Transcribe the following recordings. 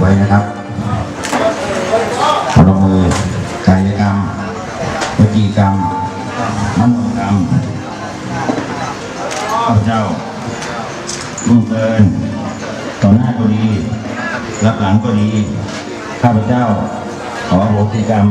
ไว้นะครับพนมมือกายกรรมวจีกรรมมโนกรรมข้าพเจ้าล่วงเกินต่อหน้าก็ดีรับหลังก็ดี ข้าพเจ้าขออโหสิกรรม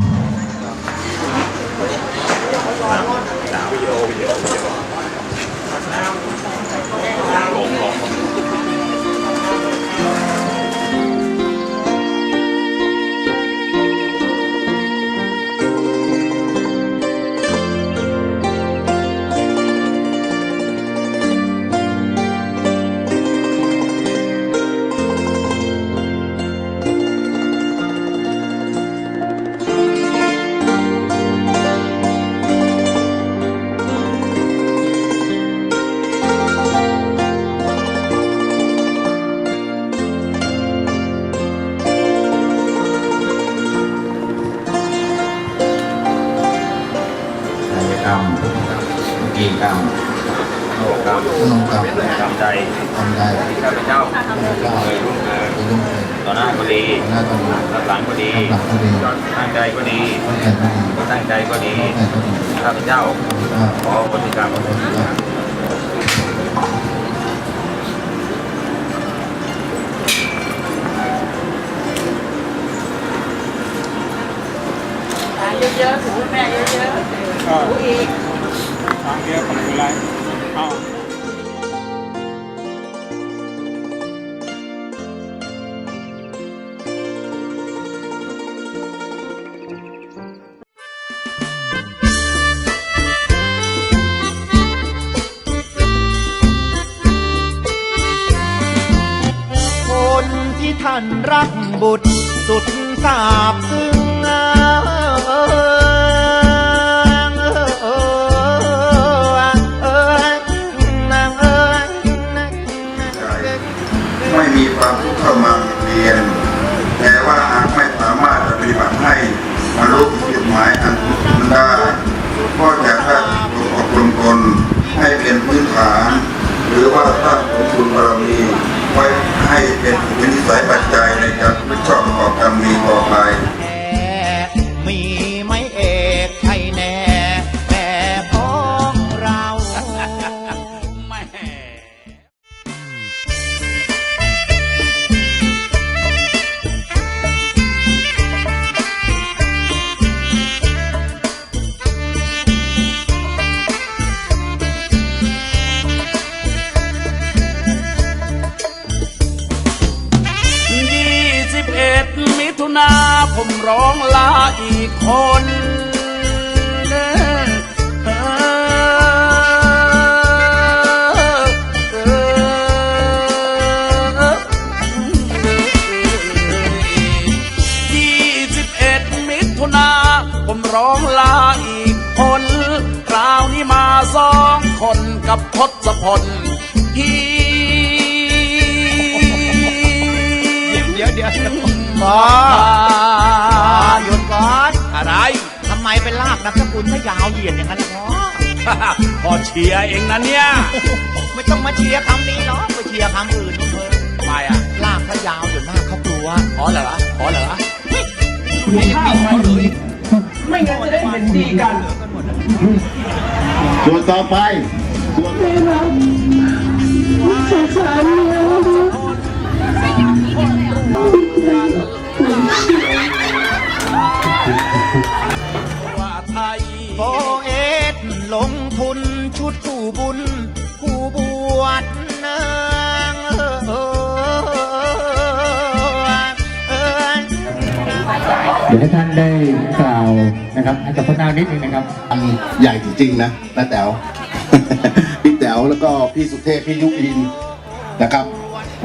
ใจก็ดีก็ตั้งใจก็ดีตั้งใจก็ดีข้าพเจ้าขอปฏิกรรขอโหสิกรรมเยอะๆถูแม่เยอะๆถูอีกทางเดียวกับอะไรเอา ท่านรักบุตรสุดสาบซึ้ง อีกคนเด้อเออเออยี่สิบเอ็ดมิถุนาผมร้องลาอีกคนคราวนี้มาสองคนกับทศพลที่ มาหยุดก่อนอะไร ทำไมเป็นลากนามสกุลถ้ายาวเหยียดอย่างนั้นพ่อ พอเชียร์เองนะเนี่ย ไม่ต้องมาเชียร์คำนี้หรอกไปเชียร์คำอื่นนู่นเถอะทำไมอะลากถ้ายาวเดี๋ยวหน้าเขากลัวอ๋อเหรออ๋อเหรอไม่งั้นจะได้เห็นดีกันส่วนต่อไปส่วนว่า ดี๋ยวให้ท่านได้กล่าวนะครับให้กับพวกเรานิดนึงนะครับอันใหญ่จริงๆนะน้าแต๋วพี่แต๋วแล้วก็พี่สุเทพพี่ยุอินนะครับ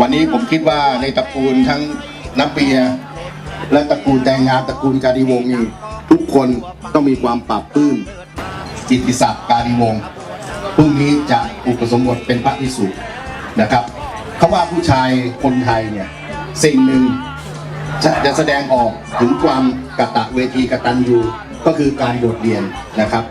วันนี้ผมคิดว่าในตระกูลทั้งน้ำเปีย และตระกูลแดงงามตระกูลการีวงศ์นี่ทุกคนต้องมีความปรับปื้มกิตติศักดิ์การีวงศ์พรุ่งนี้จะอุปสมบทเป็นพระภิกษุนะครับเขาว่าผู้ชายคนไทยเนี่ยสิ่งหนึ่ง จะจะแสดงออกถึงความกะตะเวทีกะตันยูก็คือการบทเรียนนะครับ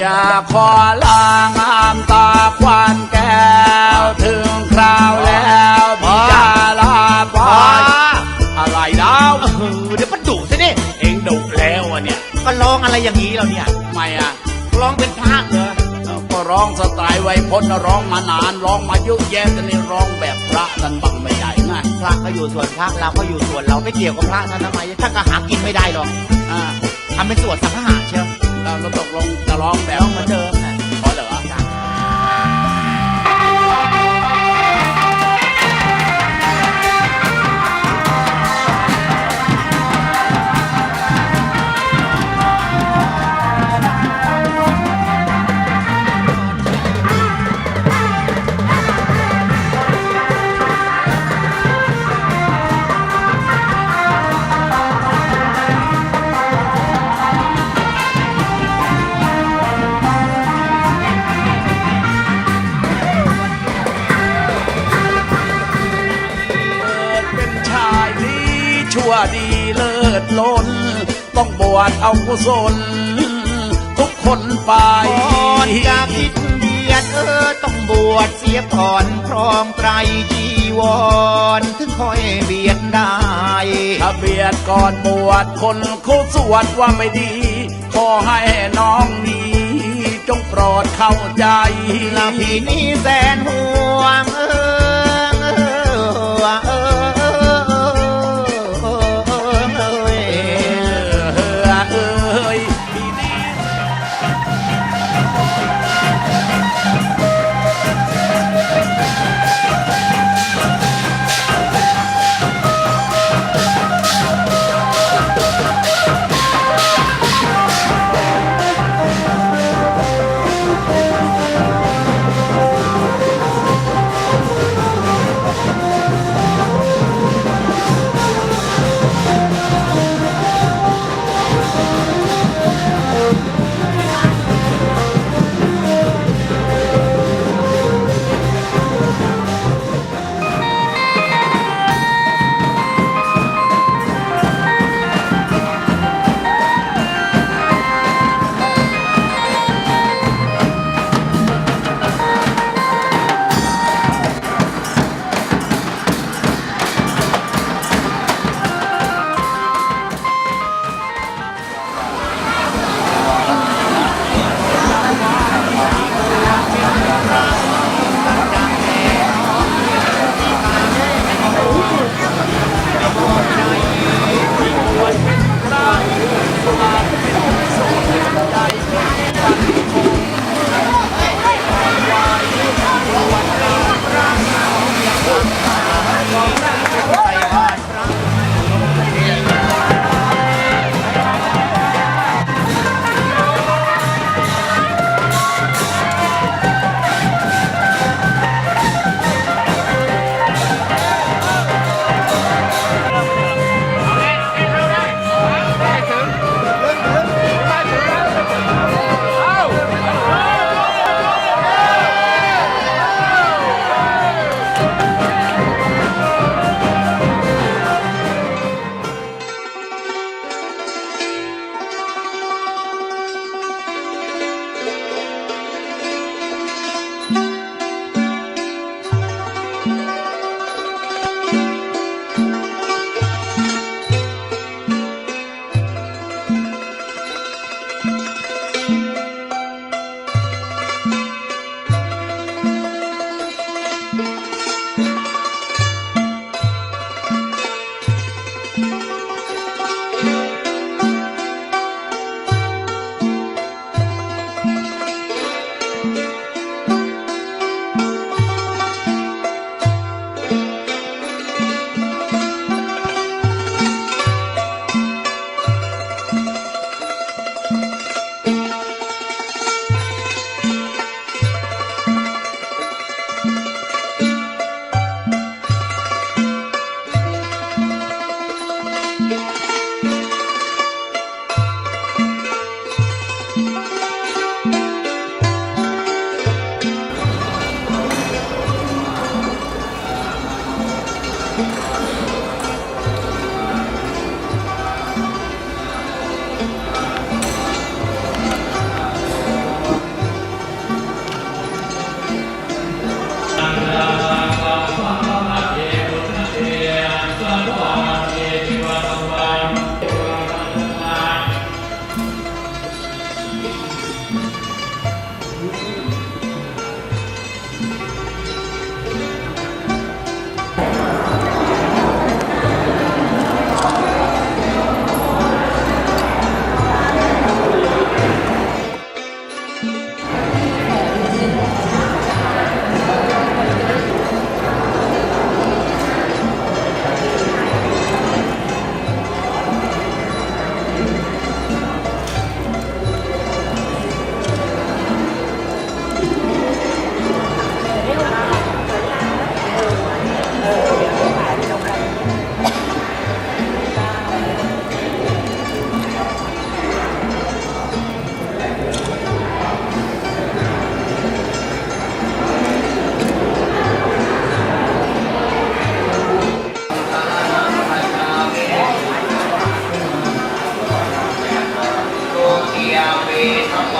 พี่จะขอลางามตาควันแก้ว ถึงคราวแล้วพี่จะลาไปอะไรดาวเออเดี๋ยวมันดุซะนี่เองดุแล้วอะเนี่ย ก็ร้องอะไรอย่างนี้เราเนี่ยทำไมอะร้องเป็นพระเหรอเราก็ร้องสไตล์ไวยพจน์นะร้องมานานร้องมาเยอะแยะแต่นี่ร้องแบบพระกันบังไม่ใหญ่ไงพระก็อยู่ส่วนพระเราก็อยู่ส่วนเราไม่เกี่ยวกับพระท่านทำไมถ้าก็หากินไม่ได้หรอกอ่าทำเป็นส่วนสังหารเชียว เราเราตกลงจะร้องแบบเหมือนเดิมนะ ต้องบวชเอากุศล ทุกคนไปก่อนจะคิดเบียดเออต้องบวชเสียก่อนครองไตรจีวรถึงค่อยเบียดได้ถ้าเบียดก่อนบวชคนเขาสวดว่าไม่ดี ขอให้น้องนี้จงโปรดเข้าใจลาพี่นี้แสนห่วงเออ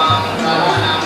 มังสารนัง